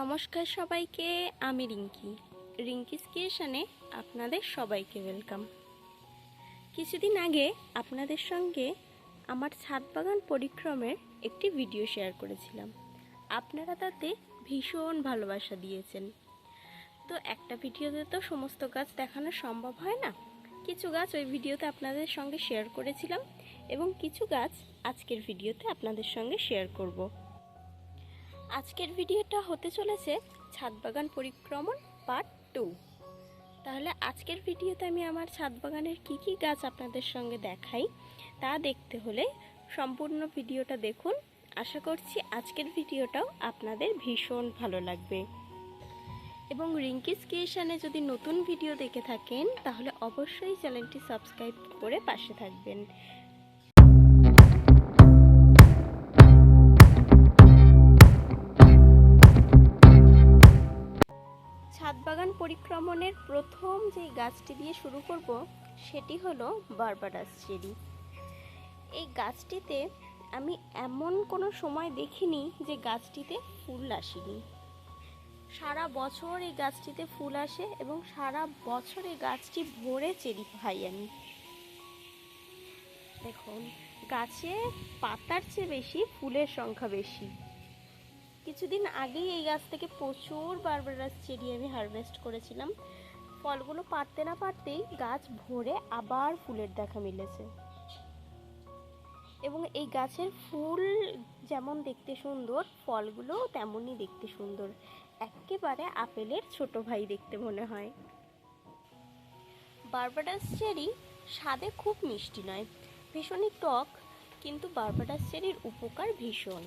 নমস্কার সবাইকে, আমি রিঙ্কি। রিঙ্কিস ক্রিয়েশনে আপনাদের সবাইকে ওয়েলকাম কিছুদিন আগে আপনাদের সঙ্গে আমার ছাদ বাগান পরিক্রমের একটি ভিডিও শেয়ার করেছিলাম। আপনারা তাতে ভীষণ ভালোবাসা দিয়েছেন। তো একটা ভিডিওতে তো সমস্ত গাছ দেখানো সম্ভব হয় না। কিছু গাছ ওই ভিডিওতে আপনাদের সঙ্গে শেয়ার করেছিলাম এবং কিছু গাছ আজকের ভিডিওতে আপনাদের সঙ্গে শেয়ার করব। আজকের ভিডিওটা হতে চলেছে ছাদ বাগান পরিক্রমণ পার্ট টু। তাহলে আজকের ভিডিওতে আমি আমার ছাদ বাগানের কী কী গাছ আপনাদের সঙ্গে দেখাই তা দেখতে হলে সম্পূর্ণ ভিডিওটা দেখুন। আশা করছি আজকের ভিডিওটাও আপনাদের ভীষণ ভালো লাগবে। এবং রিঙ্কিস ক্রিয়েশনে যদি নতুন ভিডিও দেখে থাকেন, তাহলে অবশ্যই চ্যানেলটি সাবস্ক্রাইব করে পাশে থাকবেন। পরিক্রমণের প্রথম যে গাছটি দিয়ে শুরু করব, সেটি হলো বারবাডাস চেরি এই গাছটিতে আমি এমন কোনো সময় দেখিনি যে গাছটিতে ফুল আসেনি। সারা বছর এই গাছটিতে ফুল আসে এবং সারা বছর এই গাছটি ভরে চেরি খাই আমি। দেখুন, গাছে পাতার চেয়ে বেশি, ফুলের সংখ্যা বেশি। কিছুদিন আগেই এই গাছ থেকে প্রচুর বারবারাস চেরি আমি হারভেস্ট করেছিলাম। ফলগুলো পারতে না পারতেই গাছ ভরে আবার ফুলের দেখা মিলেছে। এবং এই গাছের ফুল যেমন দেখতে সুন্দর, ফলগুলো তেমনই দেখতে সুন্দর। একেবারে আপেলের ছোট ভাই দেখতে মনে হয়। বারবাডাস চেরি স্বাদে খুব মিষ্টি নয়। ভীষণই টক, কিন্তু বারবাডাস চেরির উপকার ভীষণ।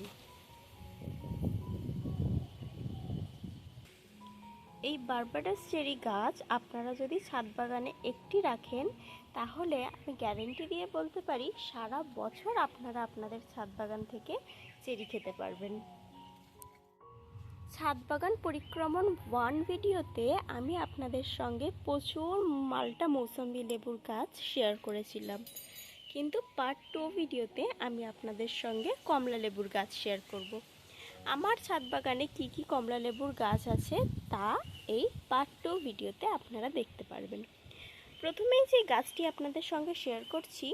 এই বারবাডাস চেরি গাছ আপনারা যদি ছাদ বাগানে একটি রাখেন, তাহলে আমি গ্যারেন্টি দিয়ে বলতে পারি সারা বছর আপনারা আপনাদের ছাদ বাগান থেকে চেরি খেতে পারবেন। ছাদ বাগান পরিক্রমণ ওয়ান ভিডিওতে আমি আপনাদের সঙ্গে প্রচুর মাল্টা মৌসম্বি লেবুর গাছ শেয়ার করেছিলাম। কিন্তু পার্ট টু ভিডিওতে আমি আপনাদের সঙ্গে কমলা লেবুর গাছ শেয়ার করব। আমার ছাদ বাগানে কী কী কমলা লেবুর গাছ আছে তা এই পার্ট টু ভিডিওতে আপনারা দেখতে পারবেন। প্রথমেই যে গাছটি আপনাদের সঙ্গে শেয়ার করছি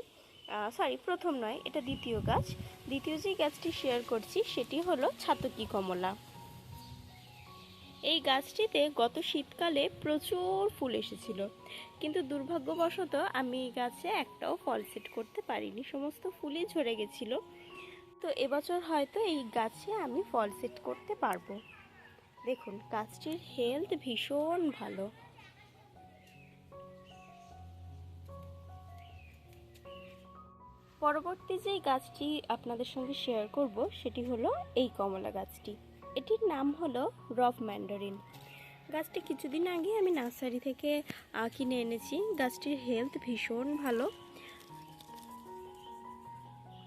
সরি প্রথম নয়, এটা দ্বিতীয় গাছ। দ্বিতীয় যে গাছটি শেয়ার করছি, সেটি হলো ছাতকি কমলা। এই গাছটিতে গত শীতকালে প্রচুর ফুল এসেছিল। কিন্তু দুর্ভাগ্যবশত আমি এই গাছে একটাও ফল সেট করতে পারিনি। সমস্ত ফুলই ঝরে গেছিল। তো এবছর হয়তো এই গাছে আমি ফল সেট করতে পারব। দেখুন, গাছটির হেলথ ভীষণ ভালো। পরবর্তী যেই গাছটি আপনাদের সঙ্গে শেয়ার করব, সেটি হলো এই কমলা গাছটি। এটির নাম হলো রফ ম্যান্ডারিন। গাছটি কিছুদিন আগে আমি নার্সারি থেকে কিনে এনেছি। গাছটির হেলথ ভীষণ ভালো।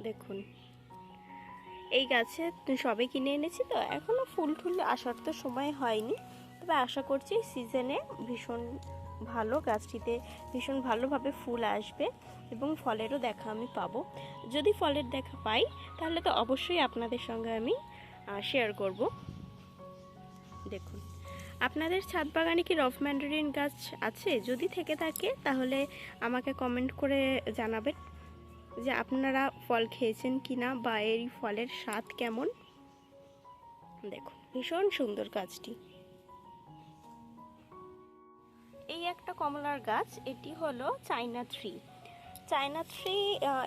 দেখুন এই গাছে সবে কিনে এনেছি তো এখনও ফুল টুল আসার তো সময় হয়নি। তবে আশা করছি সিজনে ভীষণ ভালো গাছটিতে ভীষণ ভালোভাবে ফুল আসবে এবং ফলেরও দেখা আমি পাবো। যদি ফলের দেখা পাই, তাহলে তো অবশ্যই আপনাদের সঙ্গে আমি শেয়ার করব। দেখুন, আপনাদের ছাদ বাগানে কি রফ ম্যান্ডারিন গাছ আছে? যদি থেকে থাকে, তাহলে আমাকে কমেন্ট করে জানাবেন। যে আপনারা ফল খেয়েছেন কি না বা এই ফলের স্বাদ কেমন? দেখুন ভীষণ সুন্দর গাছটি। এই একটা কমলার গাছ, এটি হলো চাইনা থ্রি চায়না থ্রি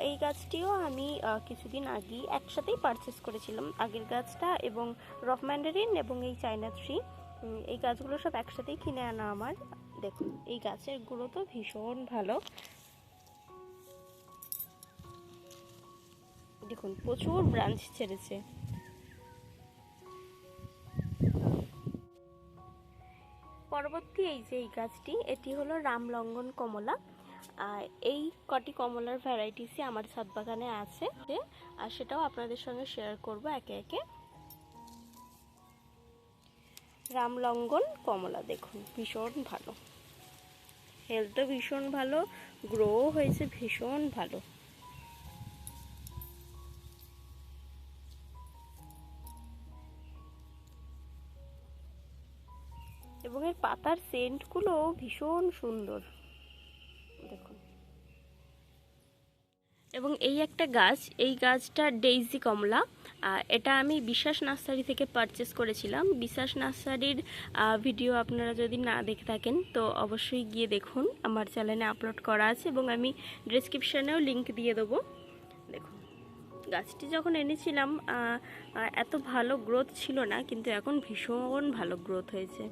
এই গাছটিও আমি কিছুদিন আগেই একসাথেই পারচেস করেছিলাম। আগের গাছটা এবং রফ ম্যান্ডারিন এবং এই চায়না থ্রি এই গাছগুলো সব একসাথেই কিনে আনা আমার। দেখুন, এই গাছের গুঁড়ো তো ভীষণ ভালো। দেখুন, প্রচুর ব্রাঞ্চ ছেড়েছে। পরবর্তী এই যে এই গাছটি, এটি হলো রামলঙ্গন কমলা। এই কটি কমলার ভ্যারাইটিসই আমার ছাদ বাগানে আছে। আর সেটাও আপনাদের সঙ্গে শেয়ার করব একে একে। রামলঙ্গন কমলা, দেখুন, ভীষণ ভালো। হেলথও ভীষণ ভালো গ্রো হয়েছে ভীষণ ভালো। এবং এর পাতার সেন্টগুলো ভীষণ সুন্দর। দেখুন। এবং এই একটা গাছ, এই গাছটা ডেইজি কমলা। এটা আমি বিশ্বাস নার্সারি থেকে পারচেস করেছিলাম। বিশ্বাস নার্সারির ভিডিও আপনারা যদি না দেখে থাকেন, তো অবশ্যই গিয়ে দেখুন। আমার চ্যানেলে আপলোড করা আছে এবং আমি ডিসক্রিপশানেও লিংক দিয়ে দেবো। দেখুন। গাছটি যখন এনেছিলাম এত ভালো গ্রোথ ছিল না, কিন্তু এখন ভীষণ ভালো গ্রোথ হয়েছে।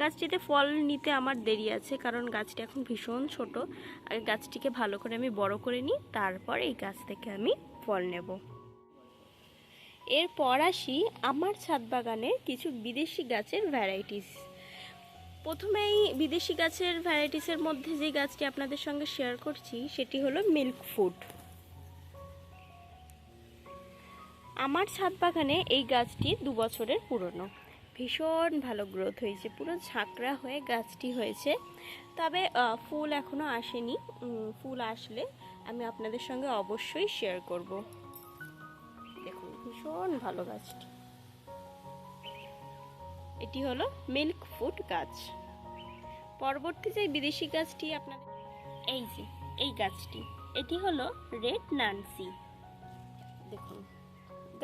গাছটিতে ফল নিতে আমার দেরি আছে, কারণ গাছটি এখন ভীষণ ছোট। আগে গাছটিকে ভালো করে আমি বড় করে নিই, তারপর এই গাছ থেকে আমি ফল নেব। এরপর আসি আমার ছাদ বাগানে কিছু বিদেশি গাছের ভ্যারাইটিস প্রথমেই বিদেশি গাছের ভ্যারাইটিসের মধ্যে যে গাছটি আপনাদের সঙ্গে শেয়ার করছি, সেটি হলো মিল্ক ফুড আমার ছাদ বাগানে এই গাছটি দু বছরের পুরনো। ভীষণ ভালো গ্রোথ হয়েছে। পুরো ঝাঁকড়া হয়ে গাছটি হয়েছে। তবে ফুল এখনও আসেনি। ফুল আসলে আমি আপনাদের সঙ্গে অবশ্যই শেয়ার করব। দেখুন, ভীষণ ভালো গাছটি। এটি হলো মিল্ক ফুড গাছ। পরবর্তী যে বিদেশি গাছটি আপনাদের এই যে, এই গাছটি, এটি হলো রেড নানসি দেখুন।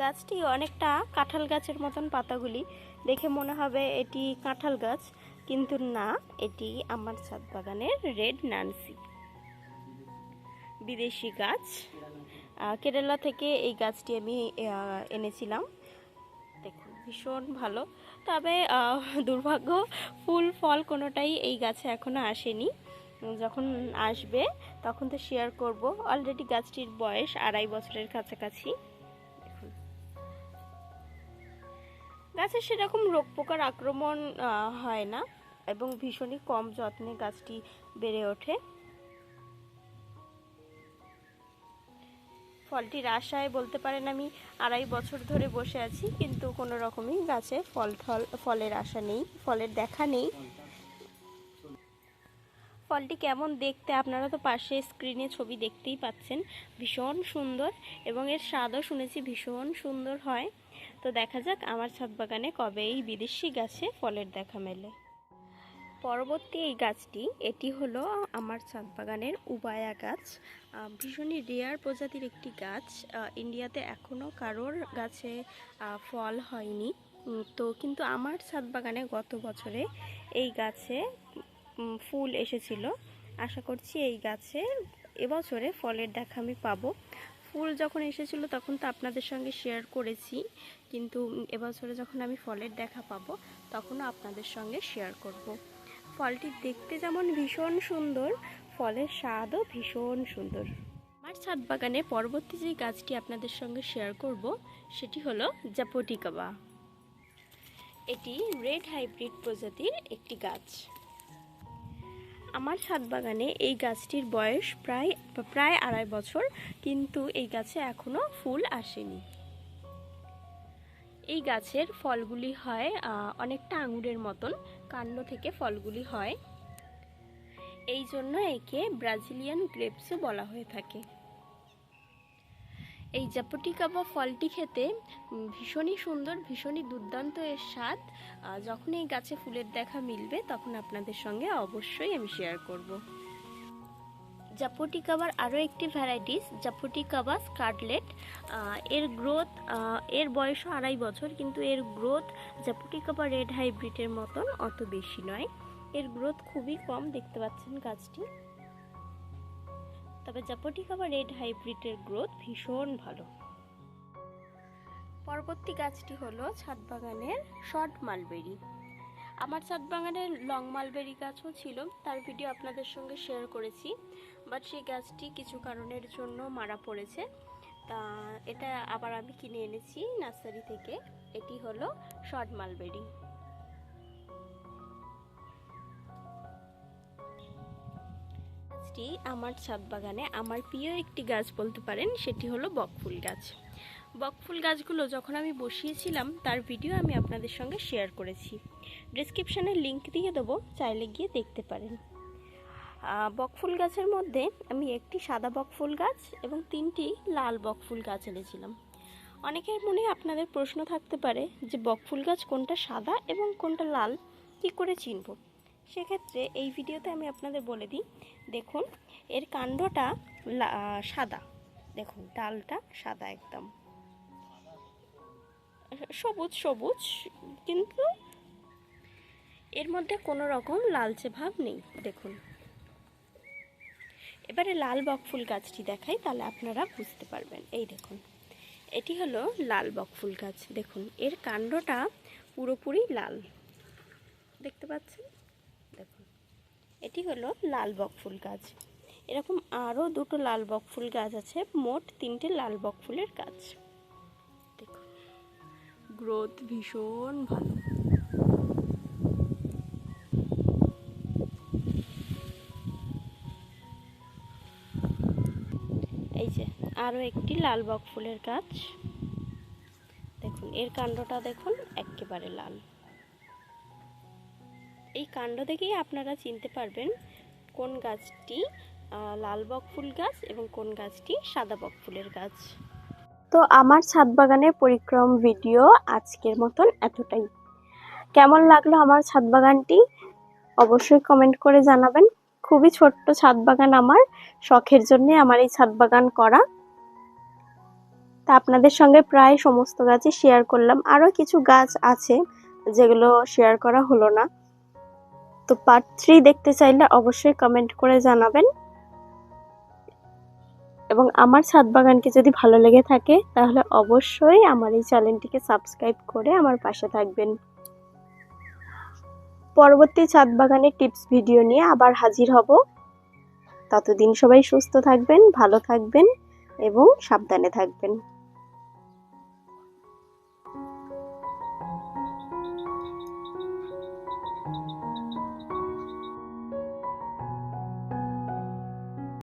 গাছটি অনেকটা কাঁঠাল গাছের মতন পাতাগুলি। দেখে মনে হবে এটি কাঁঠাল গাছ, কিন্তু না, এটি আমার ছাদ বাগানের রেড নানসি বিদেশি গাছ। কেরালা থেকে এই গাছটি আমি এনেছিলাম। দেখুন, ভীষণ ভালো। তবে দুর্ভাগ্য, ফুল, ফল কোনোটাই এই গাছে এখনও আসেনি। যখন আসবে, তখন তো শেয়ার করব। অলরেডি গাছটির বয়স আড়াই বছরের কাছাকাছি। গাছে সেরকম রোগ পোকার আক্রমণ হয় না এবং ভীষণই কম যত্নে গাছটি বেড়ে ওঠে। ফলটির আশায় বলতে পারেন আমি, আড়াই বছর ধরে বসে আছি, কিন্তু কোনো রকমই গাছে ফল ফল, ফলের আশা নেই, ফলের দেখা নেই। ফলটি কেমন দেখতে আপনারা তো পাশে স্ক্রিনে ছবি দেখতেই পাচ্ছেন, ভীষণ সুন্দর এবং এর স্বাদও শুনেছি ভীষণ সুন্দর হয়। তো দেখা যাক আমার ছাদ বাগানে কবে এই বিদেশি গাছে ফলের দেখা মেলে। পরবর্তী এই গাছটি, এটি হলো আমার ছাদ বাগানের উবায়া গাছ। ভীষণই রেয়ার প্রজাতির একটি গাছ। ইন্ডিয়াতে এখনও কারোর গাছে ফল হয়নি। তো কিন্তু আমার ছাদ বাগানে গত বছরে এই গাছে ফুল এসেছিল। আশা করছি এই গাছে এবছরে ফলের দেখা আমি পাবো। ফুল যখন এসেছিল তখন তো আপনাদের সঙ্গে শেয়ার করেছি। কিন্তু এবছরে যখন আমি ফলের দেখা পাবো, তখনও আপনাদের সঙ্গে শেয়ার করব। ফলটি দেখতে যেমন ভীষণ সুন্দর, ফলের স্বাদও ভীষণ সুন্দর। আমার ছাদ বাগানে পরবর্তী যে গাছটি আপনাদের সঙ্গে শেয়ার করব, সেটি হলো জাপটিকাবা এটি রেড হাইব্রিড প্রজাতির একটি গাছ। আমার ছাদ বাগানে এই গাছটির বয়স প্রায় প্রায় আড়াই বছর, কিন্তু এই গাছে এখনও ফুল আসেনি। এই গাছের ফলগুলি হয় অনেকটা আঙুরের মতন, কাণ্ড থেকে ফলগুলি হয়। এই জন্য একে ব্রাজিলিয়ান গ্রেপসও বলা হয়ে থাকে। এই জাপটিকা বা ফলটি খেতে ভীষণই সুন্দর, ভীষণই দুর্দান্ত এর স্বাদ। যখন এই গাছে ফুলের দেখা মিলবে, তখন আপনাদের সঙ্গে অবশ্যই আমি শেয়ার করব। জাপটিকাবার আরও একটি ভ্যারাইটিস জাপটিকাবা স্কারলেট এর গ্রোথ এর বয়সও আড়াই বছর, কিন্তু এর গ্রোথ জাপটিকাবা রেড হাইব্রিডের মতন অত বেশি নয়। এর গ্রোথ খুবই কম, দেখতে পাচ্ছেন গাছটি। তবে জাপটিকাবা রেড হাইব্রিডের গ্রোথ ভীষণ ভালো। পরবর্তী গাছটি হলো ছাদ বাগানের শর্ট মালবেরি। আমার ছাদ বাগানের লং মালবেরি গাছও ছিল, তার ভিডিও আপনাদের সঙ্গে শেয়ার করেছি, বাট সেই গাছটি কিছু কারণের জন্য মারা পড়েছে। তা এটা আবার আমি কিনে এনেছি নার্সারি থেকে, এটি হলো শর্ট মালবেরি। গাছটি আমার ছাদ বাগানে আমার প্রিয় একটি গাছ বলতে পারেন, সেটি হলো বকফুল গাছ। বকফুল গাছগুলো যখন আমি বসিয়েছিলাম, তার ভিডিও আমি আপনাদের সঙ্গে শেয়ার করেছি। ডিসক্রিপশানে লিংক দিয়ে দেবো, চাইলে গিয়ে দেখতে পারেন। বকফুল গাছের মধ্যে আমি একটি সাদা বকফুল গাছ এবং তিনটি লাল বকফুল গাছ এনেছিলাম। অনেকের মনে আপনাদের প্রশ্ন থাকতে পারে যে বকফুল গাছ কোনটা সাদা এবং কোনটা লাল, কি করে চিনব? সেক্ষেত্রে এই ভিডিওতে আমি আপনাদের বলে দিই, দেখুন, এর কাণ্ডটা সাদা। দেখুন, ডালটা সাদা একদম। সবুজ সবুজ, কিন্তু এর মধ্যে কোনো রকম লালচে ভাব নেই, দেখুন। এবারে লাল বকফুল গাছটি দেখাই, তাহলে আপনারা বুঝতে পারবেন। এই দেখুন, এটি হলো লাল বকফুল গাছ। দেখুন, এর কাণ্ডটা পুরোপুরি লাল। দেখতে পাচ্ছেন? এটি হলো লাল বক ফুল গাছ। এরকম আরও দুটো লাল বক ফুল গাছ আছে, মোট তিনটে লাল বক ফুলের গাছ। দেখুন, গ্রোথ ভীষণ ভালো। এই যে, আরও একটি লাল বক ফুলের গাছ। দেখুন, এর কাণ্ডটা দেখুন, একেবারে লাল। এই কাণ্ড দেখেই আপনারা চিনতে পারবেন কোন গাছটি লাল বক ফুল গাছ এবং কোন গাছটি সাদা বক ফুলের গাছ। তো আমার ছাদ বাগানের পরিক্রম ভিডিও আজকের মতন এতটাই। কেমন লাগল আমার ছাদ বাগানটি অবশ্যই কমেন্ট করে জানাবেন। খুবই ছোট্ট ছাদ বাগান আমার, শখের জন্যে আমার এই ছাদ বাগান করা। তা আপনাদের সঙ্গে প্রায় সমস্ত গাছই শেয়ার করলাম। আরও কিছু গাছ আছে যেগুলো শেয়ার করা হলো না। তো পার্ট থ্রি দেখতে চাইলে অবশ্যই কমেন্ট করে জানাবেন। এবং আমার ছাদ বাগানকে যদি ভালো লেগে থাকে, তাহলে অবশ্যই আমার এই চ্যানেলটিকে সাবস্ক্রাইব করে আমার পাশে থাকবেন। পরবর্তী ছাদ বাগানের টিপস ভিডিও নিয়ে আবার হাজির হব। ততদিন সবাই সুস্থ থাকবেন, ভালো থাকবেন এবং সাবধানে থাকবেন।